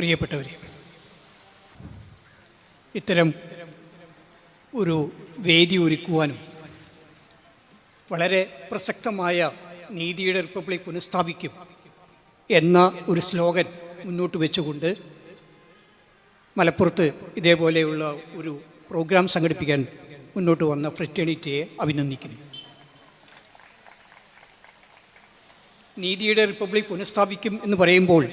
പ്രിയപ്പെട്ടവരെ ഇത്തരം ഒരു വേദി ഒരുക്കുവാനും വളരെ പ്രസക്തമായ നീതിയുടെ റിപ്പബ്ലിക് പുനഃസ്ഥാപിക്കും എന്ന ഒരു സ്ലോഗൻ മുന്നോട്ട് വെച്ചുകൊണ്ട് മലപ്പുറത്ത് ഇതേപോലെയുള്ള ഒരു പ്രോഗ്രാം സംഘടിപ്പിക്കാൻ മുന്നോട്ട് വന്ന ഫ്രറ്റേണിറ്റിയെ അഭിനന്ദിക്കുന്നു. നീതിയുടെ റിപ്പബ്ലിക് പുനഃസ്ഥാപിക്കും എന്ന് പറയുമ്പോൾ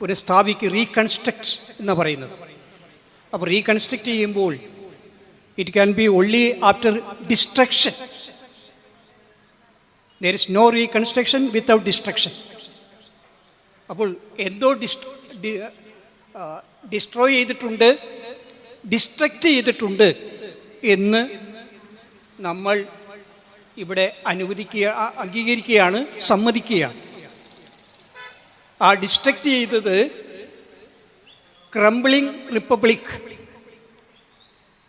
പുനഃസ്ഥാപിക്ക് റീകൺസ്ട്രക്ട് എന്ന് പറയുന്നത്. അപ്പോൾ റീകൺസ്ട്രക്ട് ചെയ്യുമ്പോൾ it can be only after destruction there is no reconstruction without destruction അപ്പോൾ എന്തോ ഡിസ്ട്രോയ് ചെയ്തിട്ടുണ്ട് ഡിസ്ട്രക്റ്റ് ചെയ്തിട്ടുണ്ട് എന്ന് നമ്മൾ ഇവിടെ അനുവദിക്കുക അംഗീകരിക്കുകയാണ് സമ്മതിക്കുകയാണ്. ആ ഡിസ്ട്രക്റ്റ് ചെയ്തത് ക്രംബ്ലിംഗ് റിപ്പബ്ലിക്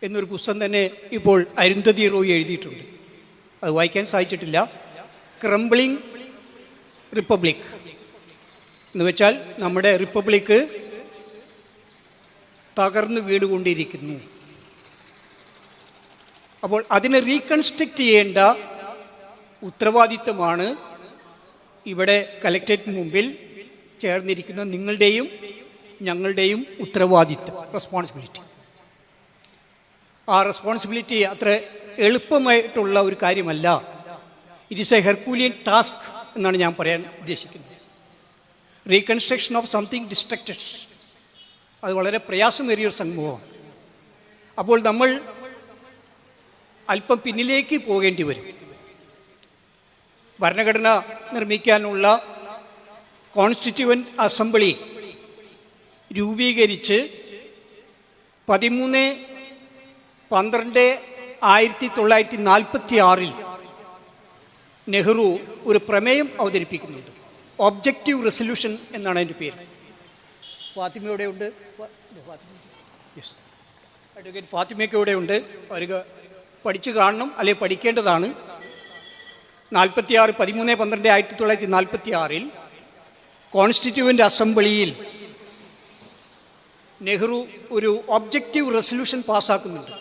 എന്നൊരു പുസ്തകം തന്നെ ഇപ്പോൾ അരുന്ധതി റോയി എഴുതിയിട്ടുണ്ട്. അത് വായിക്കാൻ സാധിച്ചിട്ടില്ല. ക്രംബ്ലിംഗ് റിപ്പബ്ലിക് എന്ന് വെച്ചാൽ നമ്മുടെ റിപ്പബ്ലിക്ക് തകർന്നു വീടുകൊണ്ടിരിക്കുന്നു അപ്പോൾ അതിനെ റീകൺസ്ട്രക്റ്റ് ചെയ്യേണ്ട ഉത്തരവാദിത്തമാണ് ഇവിടെ കലക്ട്രേറ്റിന് മുമ്പിൽ ചേർന്നിരിക്കുന്ന നിങ്ങളുടെയും ഞങ്ങളുടെയും ഉത്തരവാദിത്വം റെസ്പോൺസിബിലിറ്റി ആ റെസ്പോൺസിബിലിറ്റി അത്ര എളുപ്പമായിട്ടുള്ള ഒരു കാര്യമല്ല. It is a Herculean task എന്നാണ് ഞാൻ പറയാൻ ഉദ്ദേശിക്കുന്നത്. റീകൺസ്ട്രക്ഷൻ ഓഫ് സംതിങ് ഡിസ്ട്രക്റ്റഡ് അത് വളരെ പ്രയാസമേറിയൊരു സംഭവമാണ്. അപ്പോൾ നമ്മൾ അല്പം പിന്നിലേക്ക് പോകേണ്ടി വരും. ഭരണഘടന നിർമ്മിക്കാനുള്ള കോൺസ്റ്റിറ്റ്യൂവന്റ് അസംബ്ലി രൂപീകരിച്ച് പതിമൂന്ന് പന്ത്രണ്ട് ആയിരത്തി തൊള്ളായിരത്തി നാൽപ്പത്തി ആറിൽ നെഹ്റു ഒരു പ്രമേയം അവതരിപ്പിക്കുന്നുണ്ട്. ഒബ്ജക്റ്റീവ് റെസൊല്യൂഷൻ എന്നാണ് അതിന്റെ പേര്. ഫാത്തിമ ഇവിടെ ഉണ്ട് യെസ് അഡ്വക്കേറ്റ് ഫാത്തിമയൊക്കെ ഇവിടെ ഉണ്ട് അവർ പഠിച്ചു കാണണം അല്ലെങ്കിൽ പഠിക്കേണ്ടതാണ്. നാൽപ്പത്തി ആറ് പതിമൂന്ന് പന്ത്രണ്ട് ആയിരത്തി തൊള്ളായിരത്തി നാൽപ്പത്തി ആറിൽ കോൺസ്റ്റിറ്റ്യൂവന്റ് അസംബ്ലിയിൽ നെഹ്റു ഒരു ഒബ്ജക്റ്റീവ് റെസൊല്യൂഷൻ പാസ്സാക്കുന്നുണ്ട്.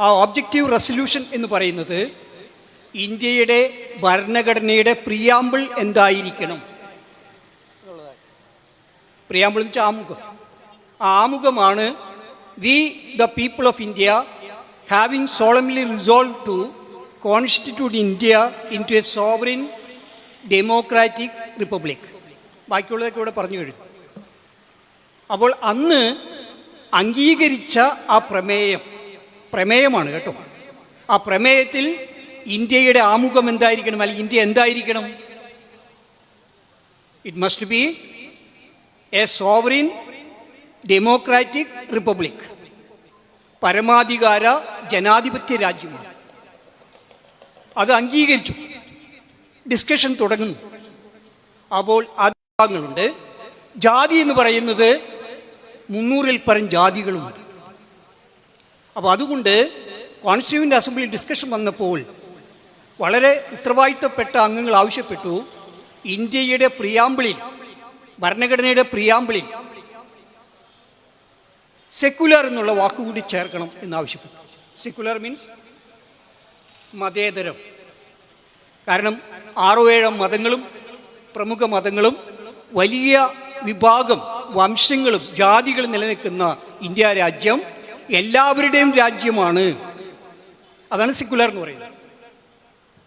ആ ഒബ്ജക്റ്റീവ് റെസൊല്യൂഷൻ എന്ന് പറയുന്നത് ഇന്ത്യയുടെ ഭരണഘടനയുടെ പ്രിയാമ്പിൾ എന്തായിരിക്കണം? പ്രിയാമ്പിൾ എന്ന് വെച്ചാൽ ആമുഖം. ആമുഖമാണ് we the people of India having solemnly resolve to constitute India into a sovereign democratic republic. ബാക്കിയുള്ളതൊക്കെ ഇവിടെ പറഞ്ഞു കഴിഞ്ഞു. അപ്പോൾ അന്ന് അംഗീകരിച്ച ആ പ്രമേയം പ്രമേയമാണ് കേട്ടോ. ആ പ്രമേയത്തിൽ ഇന്ത്യയുടെ ആമുഖം എന്തായിരിക്കണം? അല്ലെങ്കിൽ ഇന്ത്യ എന്തായിരിക്കണം? It must be a sovereign democratic republic പരമാധികാര ജനാധിപത്യ രാജ്യമാണ്. അത് അംഗീകരിച്ചു. ഡിസ്കഷൻ തുടങ്ങുന്നു. അപ്പോൾ ആ ഭാഗങ്ങളുണ്ട് ജാതി എന്ന് പറയുന്നത് മുന്നൂറിൽ പരം ജാതികളുമുണ്ട് അപ്പോൾ അതുകൊണ്ട് കോൺസ്റ്റിറ്റ്യൂന്റ് അസംബ്ലിയിൽ ഡിസ്കഷൻ വന്നപ്പോൾ വളരെ ഉത്തരവാദിത്തപ്പെട്ട അംഗങ്ങൾ ആവശ്യപ്പെട്ടു. ഇന്ത്യയുടെ പ്രിയാമ്പിളിൽ ഭരണഘടനയുടെ പ്രിയാമ്പിളിൽ സെക്കുലർ എന്നുള്ള വാക്കുകൂടി ചേർക്കണം എന്നാവശ്യപ്പെട്ടു. Secular means മതേതരം. കാരണം ആറോ ഏഴോ മതങ്ങളും പ്രമുഖ മതങ്ങളും വലിയ വിഭാഗം വംശങ്ങളും ജാതികളും നിലനിൽക്കുന്ന ഇന്ത്യ രാജ്യം എല്ലാവരുടെയും രാജ്യമാണ്. അതാണ് സെക്യുലർ എന്ന് പറയുന്നത്.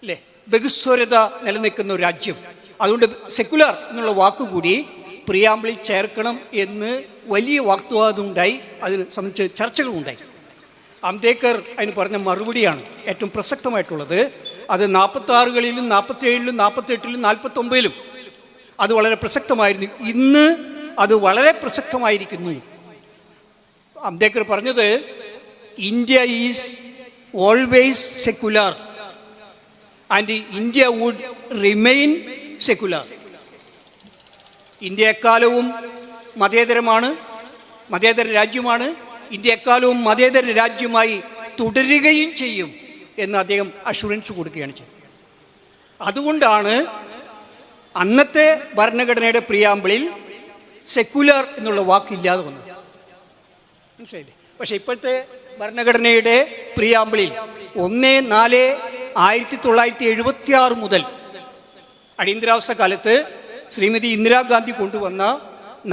അല്ലേ? ബഹുസ്വരത നിലനിൽക്കുന്ന ഒരു രാജ്യം. അതുകൊണ്ട് സെക്യുലർ എന്നുള്ള വാക്കുകൂടി പ്രിയാമ്പിളിൽ ചേർക്കണം എന്ന് വലിയ വാഗ്വാദം ഉണ്ടായി. അതിന് സംബന്ധിച്ച് ചർച്ചകളുണ്ടായി അംബേദ്കർ അതിന് പറഞ്ഞ മറുപടിയാണ് ഏറ്റവും പ്രസക്തമായിട്ടുള്ളത്. അത് നാൽപ്പത്തി ആറുകളിലും നാൽപ്പത്തി ഏഴിലും നാൽപ്പത്തി എട്ടിലും നാൽപ്പത്തി ഒമ്പതിലും അത് വളരെ പ്രസക്തമായിരുന്നു. ഇന്ന് അത് വളരെ പ്രസക്തമായിരിക്കുന്നു. അംബേദ്കർ പറഞ്ഞത് India is always secular and India would remain secular. India എക്കാലവും മതേതരമാണ് മതേതര രാജ്യമാണ് ഇന്ത്യ എക്കാലവും മതേതര രാജ്യമായി തുടരുകയും ചെയ്യും എന്ന് അദ്ദേഹം അഷുറൻസ് കൊടുക്കുകയാണ് ചെയ്തത്. അതുകൊണ്ടാണ് അന്നത്തെ ഭരണഘടനയുടെ പ്രിയാമ്പിളിൽ സെക്യുലർ എന്നുള്ള വാക്കില്ലാതെ വന്നു. മനസ്സിലായില്ലേ? പക്ഷെ ഇപ്പോഴത്തെ ഭരണഘടനയുടെ പ്രിയാമ്പിളിൽ ഒന്ന് നാല് ആയിരത്തി തൊള്ളായിരത്തി എഴുപത്തി ആറ് മുതൽ അടിയന്തരാവസ്ഥ കാലത്ത് ശ്രീമതി ഇന്ദിരാഗാന്ധി കൊണ്ടുവന്ന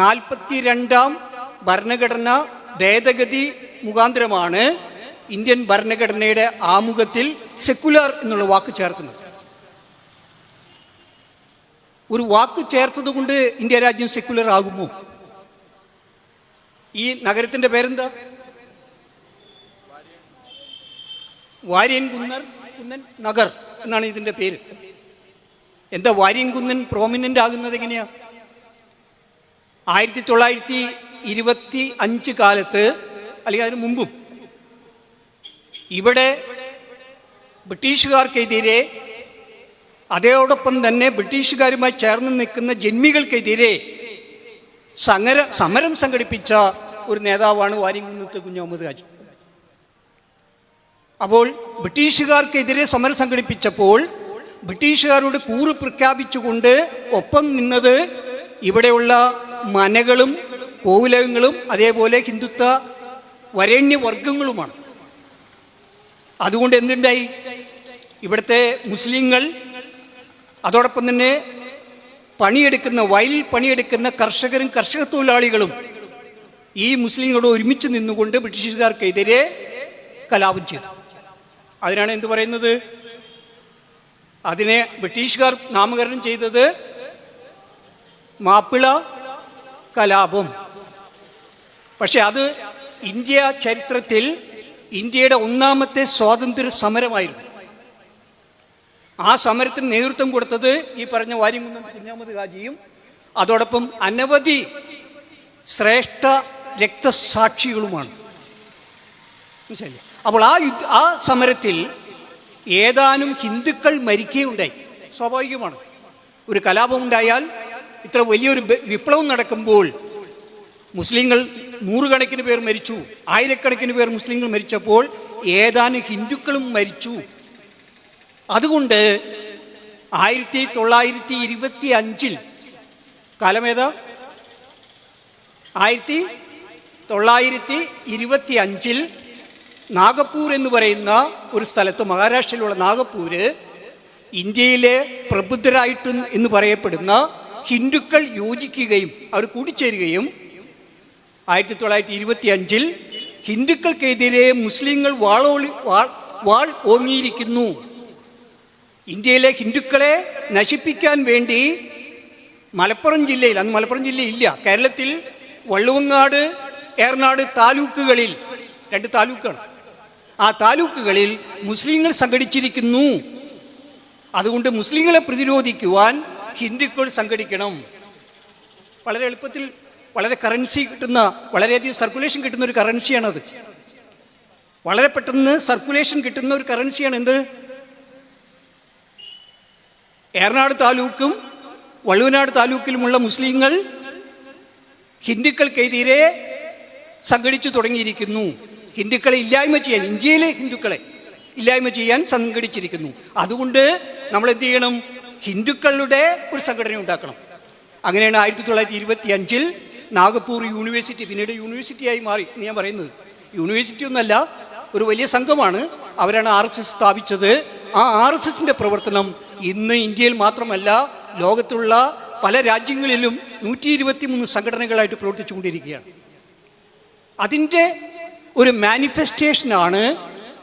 നാൽപ്പത്തി രണ്ടാം ഭരണഘടന ഭേദഗതി മുഖാന്തരമാണ് ഇന്ത്യൻ ഭരണഘടനയുടെ ആമുഖത്തിൽ സെക്കുലർ എന്നുള്ള വാക്ക് ചേർക്കുന്നത്. ഒരു വാക്ക് ചേർത്തത് കൊണ്ട് ഇന്ത്യ രാജ്യം സെക്യുലർ ആകുമോ? ഈ നഗരത്തിന്റെ പേരെന്താ? വാര്യൻ കുന്നർ കുന്നൻ നഗർ എന്നാണ് ഇതിന്റെ പേര്. എന്താ വാര്യൻ കുന്നൻ പ്രോമിനന്റ് ആകുന്നത് എങ്ങനെയാ? ആയിരത്തി തൊള്ളായിരത്തി ഇരുപത്തി അഞ്ച് കാലത്ത് അല്ലെങ്കിൽ അതിന് മുമ്പും ഇവിടെ ബ്രിട്ടീഷുകാർക്കെതിരെ അതോടൊപ്പം തന്നെ ബ്രിട്ടീഷുകാരുമായി ചേർന്ന് നിൽക്കുന്ന ജന്മികൾക്കെതിരെ സങ്ങര സമരം സംഘടിപ്പിച്ച ഒരു നേതാവാണ് വാര്യംകുന്നത്ത് കുഞ്ഞഹമ്മദ് ഹാജി അപ്പോൾ ബ്രിട്ടീഷുകാർക്കെതിരെ സമരം സംഘടിപ്പിച്ചപ്പോൾ ബ്രിട്ടീഷുകാരോട് കൂറ് പ്രഖ്യാപിച്ചുകൊണ്ട് ഒപ്പം നിന്നത് ഇവിടെയുള്ള മനകളും കോവിലകങ്ങളും അതേപോലെ ഹിന്ദുത്വ വരേണ്യവർഗങ്ങളുമാണ് അതുകൊണ്ട് എന്തുണ്ടായി? ഇവിടുത്തെ മുസ്ലിങ്ങൾ അതോടൊപ്പം തന്നെ പണിയെടുക്കുന്ന വയലിൽ പണിയെടുക്കുന്ന കർഷകരും കർഷക തൊഴിലാളികളും ഈ മുസ്ലിങ്ങളോട് ഒരുമിച്ച് നിന്നുകൊണ്ട് ബ്രിട്ടീഷുകാർക്കെതിരെ കലാപം ചെയ്തു. അതിനാണ് എന്ത് പറയുന്നത്? അതിനെ ബ്രിട്ടീഷുകാർ നാമകരണം ചെയ്തത് മാപ്പിള കലാപം. പക്ഷെ അത് ഇന്ത്യ ചരിത്രത്തിൽ ഇന്ത്യയുടെ ഒന്നാമത്തെ സ്വാതന്ത്ര്യ സമരമായിരുന്നു ആ സമരത്തിന് നേതൃത്വം കൊടുത്തത് ഈ പറഞ്ഞ വാര്യംകുന്നം കുഞ്ഞാമത് ഹാജിയും. അതോടൊപ്പം അനവധി ശ്രേഷ്ഠ രക്തസാക്ഷികളുമാണ്. മനസ്സിലായില്ലേ? അപ്പോൾ ആ യുദ്ധ ആ സമരത്തിൽ ഏതാനും ഹിന്ദുക്കൾ മരിക്കുകയുണ്ടായി. സ്വാഭാവികമാണ്. ഒരു കലാപം ഉണ്ടായാൽ ഇത്ര വലിയൊരു വിപ്ലവം നടക്കുമ്പോൾ മുസ്ലിങ്ങൾ നൂറുകണക്കിന് പേർ മരിച്ചു. ആയിരക്കണക്കിന് പേർ മുസ്ലിങ്ങൾ മരിച്ചപ്പോൾ ഏതാനും ഹിന്ദുക്കളും മരിച്ചു. അതുകൊണ്ട് ആയിരത്തി തൊള്ളായിരത്തി ഇരുപത്തി അഞ്ചിൽ കാലമേതാ ആയിരത്തി തൊള്ളായിരത്തി ഇരുപത്തി അഞ്ചിൽ നാഗപ്പൂർ എന്ന് പറയുന്ന ഒരു സ്ഥലത്ത് മഹാരാഷ്ട്രയിലുള്ള നാഗപ്പൂര് ഇന്ത്യയിലെ പ്രബുദ്ധരായിട്ട് എന്ന് പറയപ്പെടുന്ന ഹിന്ദുക്കൾ യോജിക്കുകയും അവർ കൂടിച്ചേരുകയും ആയിരത്തി തൊള്ളായിരത്തി ഇരുപത്തി അഞ്ചിൽ ഹിന്ദുക്കൾക്കെതിരെ മുസ്ലിങ്ങൾ വാളോളി വാൾ വാൾ ഓങ്ങിയിരിക്കുന്നു. ഇന്ത്യയിലെ ഹിന്ദുക്കളെ നശിപ്പിക്കാൻ വേണ്ടി മലപ്പുറം ജില്ലയിൽ അന്ന് മലപ്പുറം ജില്ലയില്ല കേരളത്തിൽ വള്ളുവങ്ങാട് ഏറനാട് താലൂക്കുകളിൽ രണ്ട് താലൂക്കാണ്. ആ താലൂക്കുകളിൽ മുസ്ലിങ്ങൾ സംഘടിച്ചിരിക്കുന്നു. അതുകൊണ്ട് മുസ്ലിങ്ങളെ പ്രതിരോധിക്കുവാൻ ഹിന്ദുക്കൾ സംഘടിക്കണം. വളരെ എളുപ്പത്തിൽ വളരെ കറൻസി കിട്ടുന്ന വളരെയധികം സർക്കുലേഷൻ കിട്ടുന്ന ഒരു കറൻസിയാണത് വളരെ പെട്ടെന്ന് സർക്കുലേഷൻ കിട്ടുന്ന ഒരു കറൻസിയാണ് എന്ത് ഏറനാട് താലൂക്കും വള്ളുവനാട് താലൂക്കിലുമുള്ള മുസ്ലിങ്ങൾ ഹിന്ദുക്കൾക്കെതിരെ സംഘടിച്ചു തുടങ്ങിയിരിക്കുന്നു. ഹിന്ദുക്കളെ ഇല്ലായ്മ ചെയ്യാൻ ഇന്ത്യയിലെ ഹിന്ദുക്കളെ ഇല്ലായ്മ ചെയ്യാൻ സംഘടിച്ചിരിക്കുന്നു. അതുകൊണ്ട് നമ്മൾ എന്ത് ചെയ്യണം? ഹിന്ദുക്കളുടെ ഒരു സംഘടന ഉണ്ടാക്കണം. അങ്ങനെയാണ് ആയിരത്തി തൊള്ളായിരത്തി ഇരുപത്തി അഞ്ചിൽ നാഗപ്പൂർ യൂണിവേഴ്സിറ്റി പിന്നീട് യൂണിവേഴ്സിറ്റിയായി മാറി എന്ന് ഞാൻ പറയുന്നത്. യൂണിവേഴ്സിറ്റി ഒന്നല്ല ഒരു വലിയ സംഘമാണ്. അവരാണ് ആർ എസ് എസ് സ്ഥാപിച്ചത്. ആ ആർ എസ് എസിന്റെ പ്രവർത്തനം ഇന്ന് ഇന്ത്യയിൽ മാത്രമല്ല ലോകത്തുള്ള പല രാജ്യങ്ങളിലും നൂറ്റി ഇരുപത്തി മൂന്ന് സംഘടനകളായിട്ട് പ്രവർത്തിച്ചുകൊണ്ടിരിക്കുകയാണ്. അതിന്റെ ഒരു മാനിഫെസ്റ്റേഷനാണ്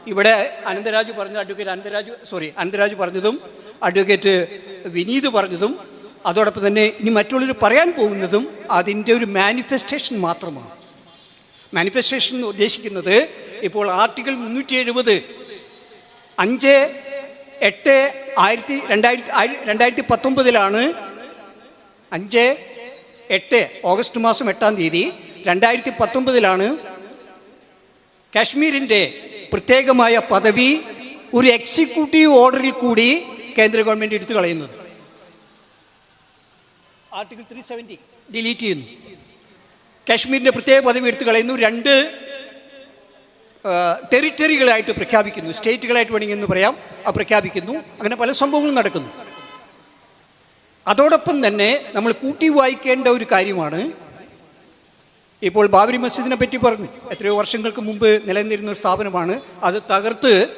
ഇവിടെ അനന്തരാജ് പറഞ്ഞ അഡ്വക്കേറ്റ് അനന്തരാജ് സോറി അനന്തരാജ് പറഞ്ഞതും അഡ്വക്കേറ്റ് വിനീത് പറഞ്ഞതും അതോടൊപ്പം തന്നെ ഇനി മറ്റുള്ളവർ പറയാൻ പോകുന്നതും അതിന്റെ ഒരു മാനിഫെസ്റ്റേഷൻ മാത്രമാണ്. മാനിഫെസ്റ്റേഷൻ ഉദ്ദേശിക്കുന്നത് ഇപ്പോൾ ആർട്ടിക്കിൾ മുന്നൂറ്റി എഴുപത് അഞ്ച് എട്ട് ആയിരത്തി രണ്ടായിരത്തി രണ്ടായിരത്തി പത്തൊമ്പതിലാണ് അഞ്ച് എട്ട് ഓഗസ്റ്റ് മാസം എട്ടാം തീയതി രണ്ടായിരത്തി പത്തൊമ്പതിലാണ് കാശ്മീരിന്റെ പ്രത്യേകമായ പദവി ഒരു എക്സിക്യൂട്ടീവ് ഓർഡറിൽ കൂടി കേന്ദ്ര ഗവൺമെന്റ് എടുത്തു കളയുന്നത്. ആർട്ടിക്കിൾ ത്രീ സെവന്റി ഡിലീറ്റ് ചെയ്യുന്നു. കാശ്മീരിന്റെ പ്രത്യേക പദവി എടുത്തു കളയുന്നു. രണ്ട് ആ, ടെറിട്ടറികളായിട്ട് പ്രഖ്യാപിക്കുന്നു. സ്റ്റേറ്റുകളായിട്ട് വേണമെങ്കിൽ എന്ന് പറയാം. അത് പ്രഖ്യാപിക്കുന്നു. അങ്ങനെ പല സംഭവങ്ങളും നടക്കുന്നു. അതോടൊപ്പം തന്നെ നമ്മൾ കൂട്ടി വായിക്കേണ്ട ഒരു കാര്യമാണ്. ഇപ്പോൾ ബാബരി മസ്ജിദിനെ പറ്റി പറഞ്ഞു. എത്രയോ വർഷങ്ങൾക്ക് മുമ്പ് നിലനിന്നിരുന്ന ഒരു സ്ഥാപനമാണ്. അത് തകർത്ത്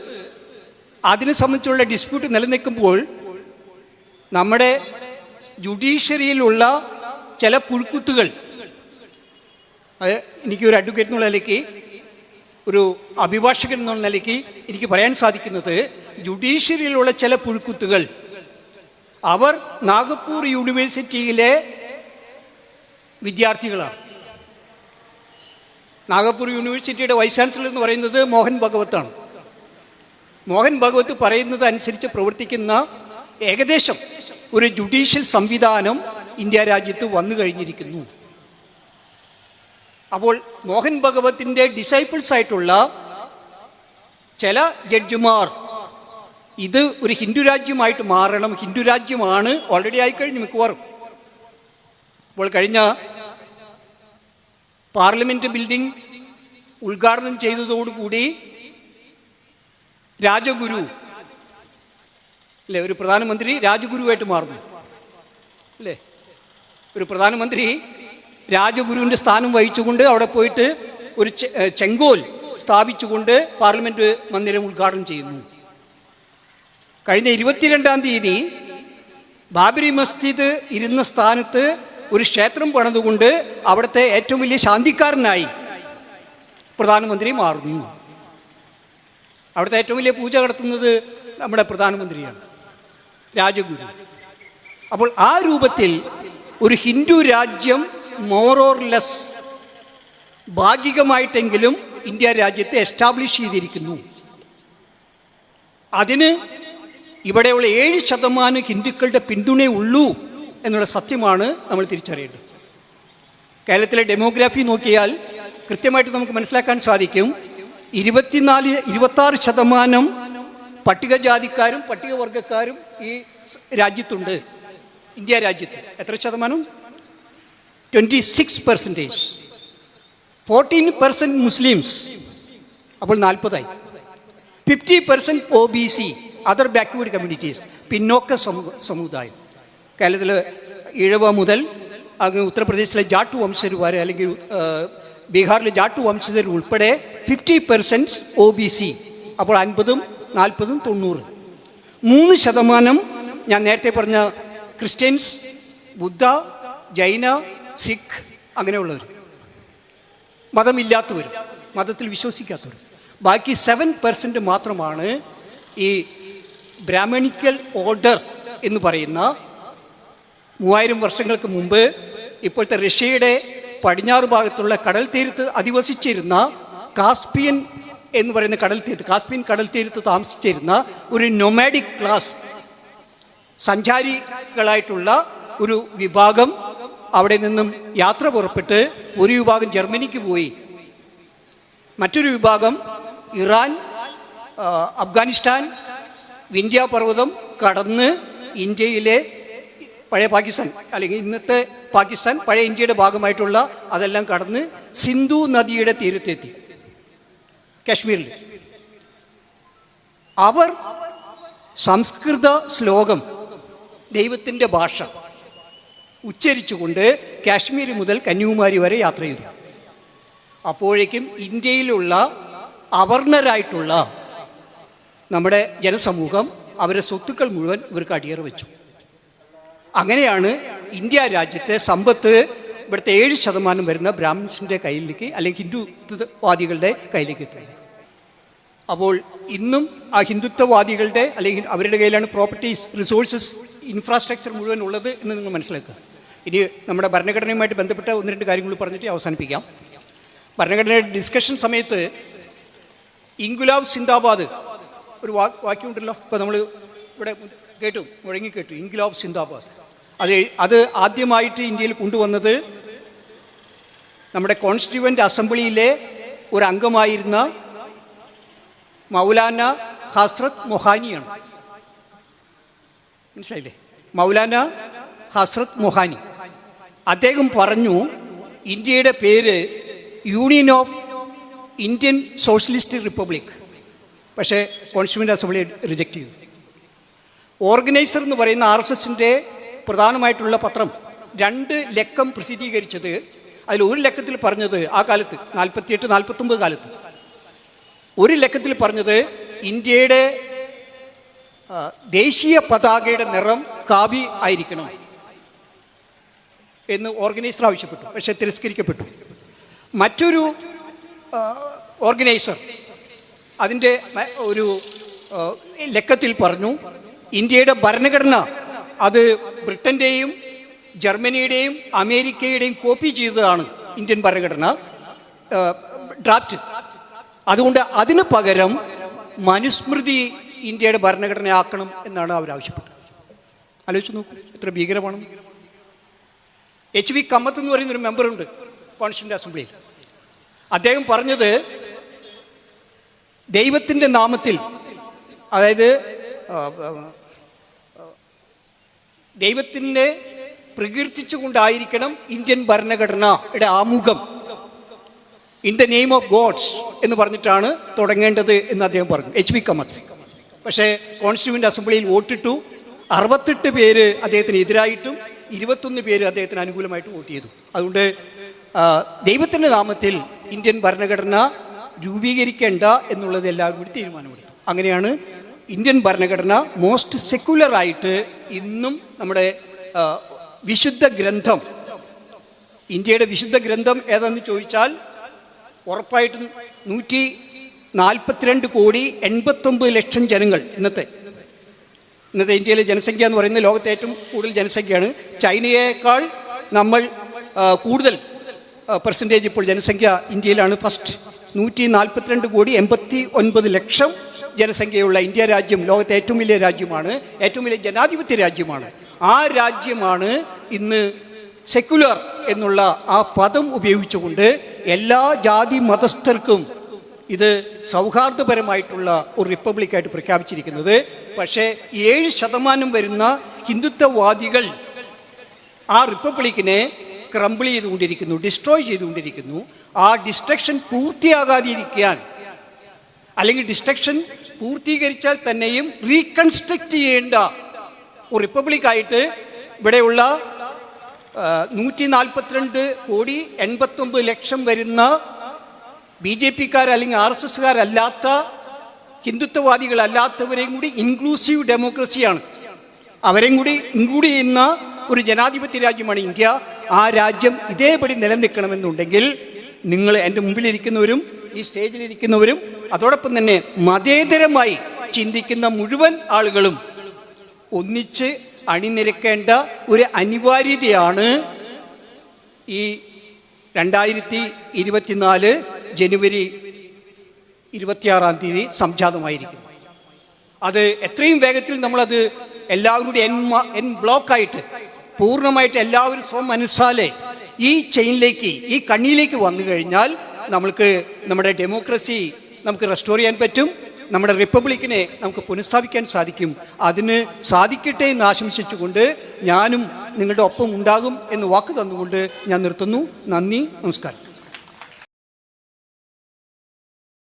അതിനെ സംബന്ധിച്ചുള്ള ഡിസ്പ്യൂട്ട് നിലനിൽക്കുമ്പോൾ നമ്മുടെ ജുഡീഷ്യറിയിലുള്ള ചില പുഴുക്കുത്തുകൾ അത് എനിക്കൊരു അഡ്വക്കേറ്റ് എന്നുള്ള നിലയ്ക്ക് ഒരു അഭിഭാഷകൻ എന്നുള്ള നിലയ്ക്ക് എനിക്ക് പറയാൻ സാധിക്കുന്നത് ജുഡീഷ്യറിയിലുള്ള ചില പുഴുക്കുത്തുകൾ. അവർ നാഗപ്പൂർ യൂണിവേഴ്സിറ്റിയിലെ വിദ്യാർത്ഥികളാണ്. നാഗപ്പൂർ യൂണിവേഴ്സിറ്റിയുടെ വൈസ് ചാൻസലർ എന്ന് പറയുന്നത് മോഹൻ ഭഗവത്താണ്. മോഹൻ ഭഗവത് പറയുന്നത് അനുസരിച്ച് പ്രവർത്തിക്കുന്ന ഏകദേശം ഒരു ജുഡീഷ്യൽ സംവിധാനം ഇന്ത്യ രാജ്യത്ത് വന്നു കഴിഞ്ഞിരിക്കുന്നു. അപ്പോൾ മോഹൻ ഭഗവത്തിന്റെ ഡിസൈപ്പിൾസ് ആയിട്ടുള്ള ചില ജഡ്ജിമാർ ഇത് ഒരു ഹിന്ദു രാജ്യമായിട്ട് മാറണം ഹിന്ദു രാജ്യമാണ് ഓൾറെഡി ആയിക്കഴിഞ്ഞു മിക്കവാറും. അപ്പോൾ കഴിഞ്ഞ പാർലമെന്റ് ബിൽഡിംഗ് ഉദ്ഘാടനം ചെയ്തതോടുകൂടി രാജഗുരു അല്ലേ ഒരു പ്രധാനമന്ത്രി രാജഗുരുവായിട്ട് മാറുന്നു. അല്ലേ ഒരു പ്രധാനമന്ത്രി രാജഗുരുവിന്റെ സ്ഥാനം വഹിച്ചുകൊണ്ട് അവിടെ പോയിട്ട് ഒരു ചെങ്കോൽ സ്ഥാപിച്ചുകൊണ്ട് പാർലമെന്റ് മന്ദിരം ഉദ്ഘാടനം ചെയ്യുന്നു. കഴിഞ്ഞ ഇരുപത്തിരണ്ടാം തീയതി ബാബരി മസ്ജിദ് ഇരുന്ന സ്ഥാനത്ത് ഒരു ക്ഷേത്രം പണിതുകൊണ്ട് അവിടുത്തെ ഏറ്റവും വലിയ ശാന്തിക്കാരനായി പ്രധാനമന്ത്രി മാറുന്നു. അവിടുത്തെ ഏറ്റവും വലിയ പൂജ നടത്തുന്നത് നമ്മുടെ പ്രധാനമന്ത്രിയാണ് രാജഗുരു. അപ്പോൾ ആ രൂപത്തിൽ ഒരു ഹിന്ദു രാജ്യം മോറോർ ലെസ് ഭാഗികമായിട്ടെങ്കിലും ഇന്ത്യ രാജ്യത്തെ എസ്റ്റാബ്ലിഷ് ചെയ്തിരിക്കുന്നു. അതിന് ഇവിടെയുള്ള ഏഴ് ശതമാനം ഹിന്ദുക്കളുടെ പിന്തുണയുള്ളൂ എന്നുള്ള സത്യമാണ് നമ്മൾ തിരിച്ചറിയേണ്ടത്. കേരളത്തിലെ ഡെമോഗ്രാഫി നോക്കിയാൽ കൃത്യമായിട്ട് നമുക്ക് മനസ്സിലാക്കാൻ സാധിക്കും. ഇരുപത്തിനാല് ഇരുപത്താറ് ശതമാനം പട്ടികജാതിക്കാരും പട്ടികവർഗക്കാരും ഈ രാജ്യത്തുണ്ട്. ഇന്ത്യ രാജ്യത്ത്. എത്ര ശതമാനം? Twenty six percentage fourteen percent Muslims അപ്പോൾ നാൽപ്പതായി. Fifty percent O B C other backward communities പിന്നോക്ക സമുദായം. കേരളത്തിൽ ഇഴവ മുതൽ അങ്ങ് ഉത്തർപ്രദേശിലെ ജാട്ടു വംശജർ വരെ അല്ലെങ്കിൽ ബീഹാറിലെ ജാട്ടു വംശജർ ഉൾപ്പെടെ fifty percent O B C അപ്പോൾ അൻപതും നാൽപ്പതും തൊണ്ണൂറ്. മൂന്ന് ശതമാനം ഞാൻ നേരത്തെ പറഞ്ഞ ക്രിസ്ത്യൻസ് ബുദ്ധ ജൈന സിഖ് അങ്ങനെയുള്ളവർ. മതമില്ലാത്തവർ മതത്തിൽ വിശ്വസിക്കാത്തവർ ബാക്കി സെവൻ പെർസെന്റ് മാത്രമാണ് ഈ ബ്രാഹ്മണിക്കൽ ഓർഡർ എന്ന് പറയുന്ന മൂവായിരം വർഷങ്ങൾക്ക് മുമ്പ് ഇപ്പോഴത്തെ റഷ്യയുടെ പടിഞ്ഞാറ് ഭാഗത്തുള്ള കടൽ തീരത്ത് അധിവസിച്ചിരുന്ന കാസ്പിയൻ എന്ന് പറയുന്ന കടൽ തീരത്ത് കാസ്പിയൻ കടൽ തീരത്ത് താമസിച്ചിരുന്ന ഒരു നൊമാഡിക് ക്ലാസ് സഞ്ചാരികളായിട്ടുള്ള ഒരു വിഭാഗം അവിടെ നിന്നും യാത്ര പുറപ്പെട്ട് ഒരു വിഭാഗം ജർമ്മനിക്ക് പോയി. മറ്റൊരു വിഭാഗം ഇറാൻ അഫ്ഗാനിസ്ഥാൻ വിന്ധ്യ പർവതം കടന്ന് ഇന്ത്യയിലെ പഴയ പാകിസ്ഥാൻ അല്ലെങ്കിൽ ഇന്നത്തെ പാകിസ്ഥാൻ പഴയ ഇന്ത്യയുടെ ഭാഗമായിട്ടുള്ള അതെല്ലാം കടന്ന് സിന്ധു നദിയുടെ തീരത്തെത്തി കാശ്മീരിൽ. അവർ സംസ്കൃത ശ്ലോകം ദൈവത്തിന്റെ ഭാഷ ഉച്ചരിച്ചുകൊണ്ട് കാശ്മീർ മുതൽ കന്യാകുമാരി വരെ യാത്ര ചെയ്തു. അപ്പോഴേക്കും ഇന്ത്യയിലുള്ള അവർണരായിട്ടുള്ള നമ്മുടെ ജനസമൂഹം അവരെ സ്വത്തുക്കൾ മുഴുവൻ ഇവർക്ക് അടിയറ വെച്ചു. അങ്ങനെയാണ് ഇന്ത്യ രാജ്യത്തെ സമ്പത്ത് ഇവിടുത്തെ ഏഴ് ശതമാനം വരുന്ന ബ്രാഹ്മിൻസിന്റെ കയ്യിലേക്ക് അല്ലെങ്കിൽ ഹിന്ദുത്വവാദികളുടെ കയ്യിലേക്ക് എത്തുന്നത് അപ്പോൾ ഇന്നും ആ ഹിന്ദുത്വവാദികളുടെ അല്ലെങ്കിൽ അവരുടെ കയ്യിലാണ് പ്രോപ്പർട്ടീസ് റിസോഴ്സസ് ഇൻഫ്രാസ്ട്രക്ചർ മുഴുവൻ ഉള്ളത് എന്ന് നിങ്ങൾ മനസ്സിലാക്കുക. ഇനി നമ്മുടെ ഭരണഘടനയുമായിട്ട് ബന്ധപ്പെട്ട ഒന്ന് രണ്ട് കാര്യങ്ങൾ പറഞ്ഞിട്ട് അവസാനിപ്പിക്കാം. ഭരണഘടനയുടെ ഡിസ്കഷൻ സമയത്ത് ഇൻഗുലാബ് സിന്ദാബാദ് ഒരു വാ വാക്യമുണ്ടല്ലോ. ഇപ്പോൾ നമ്മൾ ഇവിടെ കേട്ടു മുഴങ്ങി കേട്ടു ഇൻഗുലാബ് സിന്ദാബാദ്. അത് അത് ആദ്യമായിട്ട് ഇന്ത്യയിൽ കൊണ്ടുവന്നത് നമ്മുടെ കോൺസ്റ്റിറ്റ്യൂവന്റ് അസംബ്ലിയിലെ ഒരു അംഗമായിരുന്ന മൗലാന ഹസ്രത് മൊഹാനിയാണ്. മനസ്സിലായില്ലേ? മൗലാന ഹസ്രത് മൊഹാനി. അദ്ദേഹം പറഞ്ഞു ഇന്ത്യയുടെ പേര് union of Indian socialist republic പക്ഷേ കോൺസ്റ്റിറ്റ്യൂന്റ് അസംബ്ലി റിജക്റ്റ് ചെയ്തു. ഓർഗനൈസർ എന്ന് പറയുന്ന ആർ എസ് എസിന്റെ പ്രധാനമായിട്ടുള്ള പത്രം രണ്ട് ലക്കം പ്രസിദ്ധീകരിച്ചത് അതിൽ ഒരു ലക്കത്തിൽ പറഞ്ഞത് ആ കാലത്ത് നാൽപ്പത്തിയെട്ട് നാൽപ്പത്തൊമ്പത് കാലത്ത്. ഒരു ലക്കത്തിൽ പറഞ്ഞത് ഇന്ത്യയുടെ ദേശീയ പതാകയുടെ നിറം കാവി ആയിരിക്കണം. എന്ന് ഓർഗനൈസർ ആവശ്യപ്പെട്ടു പക്ഷെ തിരസ്കരിക്കപ്പെട്ടു. മറ്റൊരു ഓർഗനൈസർ അതിന്റെ ഒരു ലക്കത്തിൽ പറഞ്ഞു ഇന്ത്യയുടെ ഭരണഘടന അത് ബ്രിട്ടന്റെയും ജർമ്മനിയുടെയും അമേരിക്കയുടെയും കോപ്പി ചെയ്തതാണ് ഇന്ത്യൻ ഭരണഘടന ഡ്രാഫ്റ്റ്. അതുകൊണ്ട് അതിന് പകരം മനുസ്മൃതി ഇന്ത്യയുടെ ഭരണഘടനയാക്കണം എന്നാണ് അവർ ആവശ്യപ്പെട്ടത്. ആലോചിച്ച് നോക്കൂ എത്ര ഭീകരമാണ്. എച്ച് വി കമ്മത്ത് എന്ന് പറയുന്ന ഒരു മെമ്പറുണ്ട് കോൺസ്റ്റിറ്റ്യൂന്റ് അസംബ്ലിയിൽ. അദ്ദേഹം പറഞ്ഞത് ദൈവത്തിന്റെ നാമത്തിൽ അതായത് ദൈവത്തിന്റെ പ്രകീർത്തിച്ചുകൊണ്ടായിരിക്കണം ഇന്ത്യൻ ഭരണഘടനയുടെ ആമുഖം. In the name of gods എന്ന് പറഞ്ഞിട്ടാണ് തുടങ്ങേണ്ടത് എന്ന് അദ്ദേഹം പറഞ്ഞു എച്ച് വി കമത്ത് പക്ഷേ കോൺസ്റ്റിറ്റ്യൂവന്റ് അസംബ്ലിയിൽ വോട്ടിട്ടു അറുപത്തെട്ട് പേര് അദ്ദേഹത്തിന് എതിരായിട്ടും ഇരുപത്തൊന്ന് പേര് അദ്ദേഹത്തിന് അനുകൂലമായിട്ട് വോട്ട് ചെയ്തു. അതുകൊണ്ട് ദൈവത്തിന്റെ നാമത്തിൽ ഇന്ത്യൻ ഭരണഘടന രൂപീകരിക്കേണ്ട എന്നുള്ളത് എല്ലാവരും കൂടി തീരുമാനമെടുത്തു. അങ്ങനെയാണ് ഇന്ത്യൻ ഭരണഘടന മോസ്റ്റ് സെക്യുലറായിട്ട് ഇന്നും നമ്മുടെ വിശുദ്ധ ഗ്രന്ഥം ഇന്ത്യയുടെ വിശുദ്ധ ഗ്രന്ഥം ഏതെന്ന് ചോദിച്ചാൽ ഉറപ്പായിട്ടും നൂറ്റി നാൽപ്പത്തിരണ്ട് കോടി എൺപത്തൊമ്പത് ലക്ഷം ജനങ്ങൾ ഇന്നത്തെ ഇന്നത്തെ ഇന്ത്യയിലെ ജനസംഖ്യ എന്ന് പറയുന്നത് ലോകത്തെ ഏറ്റവും കൂടുതൽ ജനസംഖ്യയാണ്. ചൈനയേക്കാൾ നമ്മൾ കൂടുതൽ പെർസെന്റേജ് ഇപ്പോൾ ജനസംഖ്യ ഇന്ത്യയിലാണ്. ഫസ്റ്റ് നൂറ്റി നാൽപ്പത്തിരണ്ട് കോടി എൺപത്തി ഒൻപത് ലക്ഷം ജനസംഖ്യയുള്ള ഇന്ത്യ രാജ്യം ലോകത്തെ ഏറ്റവും വലിയ രാജ്യമാണ് ഏറ്റവും വലിയ ജനാധിപത്യ രാജ്യമാണ്. ആ രാജ്യമാണ് ഇന്ന് സെക്യുലർ എന്നുള്ള ആ പദം ഉപയോഗിച്ചുകൊണ്ട് എല്ലാ ജാതി മതസ്ഥർക്കും ഇത് സൗഹാർദ്ദപരമായിട്ടുള്ള ഒരു റിപ്പബ്ലിക്കായിട്ട് പ്രഖ്യാപിച്ചിരിക്കുന്നത്. പക്ഷേ ഏഴ് ശതമാനം വരുന്ന ഹിന്ദുത്വവാദികൾ ആ റിപ്പബ്ലിക്കിനെ ക്രംബിൾ ചെയ്തുകൊണ്ടിരിക്കുന്നു ഡിസ്ട്രോയ് ചെയ്തുകൊണ്ടിരിക്കുന്നു. ആ ഡിസ്ട്രക്ഷൻ പൂർത്തിയാകാതിരിക്കാൻ അല്ലെങ്കിൽ ഡിസ്ട്രക്ഷൻ പൂർത്തീകരിച്ചാൽ തന്നെയും റീകൺസ്ട്രക്റ്റ് ചെയ്യേണ്ട ഒരു റിപ്പബ്ലിക്കായിട്ട് ഇവിടെയുള്ള നൂറ്റി നാൽപ്പത്തിരണ്ട് കോടി എൺപത്തൊമ്പത് ലക്ഷം വരുന്ന ബി ജെ പിക്കാർ അല്ലെങ്കിൽ ആർ എസ് എസ്സുകാരല്ലാത്ത ഹിന്ദുത്വവാദികളല്ലാത്തവരെയും കൂടി ഇൻക്ലൂസീവ് ഡെമോക്രസിയാണ് അവരെയും കൂടി ഇൻക്ലൂഡ് ചെയ്യുന്ന ഒരു ജനാധിപത്യ രാജ്യമാണ് ഇന്ത്യ. ആ രാജ്യം ഇതേപടി നിലനിൽക്കണമെന്നുണ്ടെങ്കിൽ നിങ്ങൾ എന്റെ മുമ്പിലിരിക്കുന്നവരും ഈ സ്റ്റേജിലിരിക്കുന്നവരും അതോടൊപ്പം തന്നെ മതേതരമായി ചിന്തിക്കുന്ന മുഴുവൻ ആളുകളും ഒന്നിച്ച് അണിനിരക്കേണ്ട ഒരു അനിവാര്യതയാണ് ഈ രണ്ടായിരത്തി ഇരുപത്തിനാല് ജനുവരി ഇരുപത്തിയാറാം തീയതി സംജാതമായിരിക്കും. അത് എത്രയും വേഗത്തിൽ നമ്മളത് എല്ലാവരും കൂടി എൻ എൻ ബ്ലോക്കായിട്ട് പൂർണമായിട്ട് എല്ലാവരും സ്വം മനസ്സാലെ ഈ ചെയിനിലേക്ക് ഈ കണ്ണിയിലേക്ക് വന്നു കഴിഞ്ഞാൽ നമ്മൾക്ക് നമ്മുടെ ഡെമോക്രസി നമുക്ക് റെസ്റ്റോർ ചെയ്യാൻ പറ്റും. നമ്മുടെ റിപ്പബ്ലിക്കിനെ നമുക്ക് പുനഃസ്ഥാപിക്കാൻ സാധിക്കും. അതിന് സാധിക്കട്ടെ എന്ന് ആശംസിച്ചുകൊണ്ട് ഞാനും നിങ്ങളുടെ ഒപ്പം ഉണ്ടാകും എന്ന് വാക്ക് തന്നുകൊണ്ട് ഞാൻ നിർത്തുന്നു. നന്ദി നമസ്കാരം.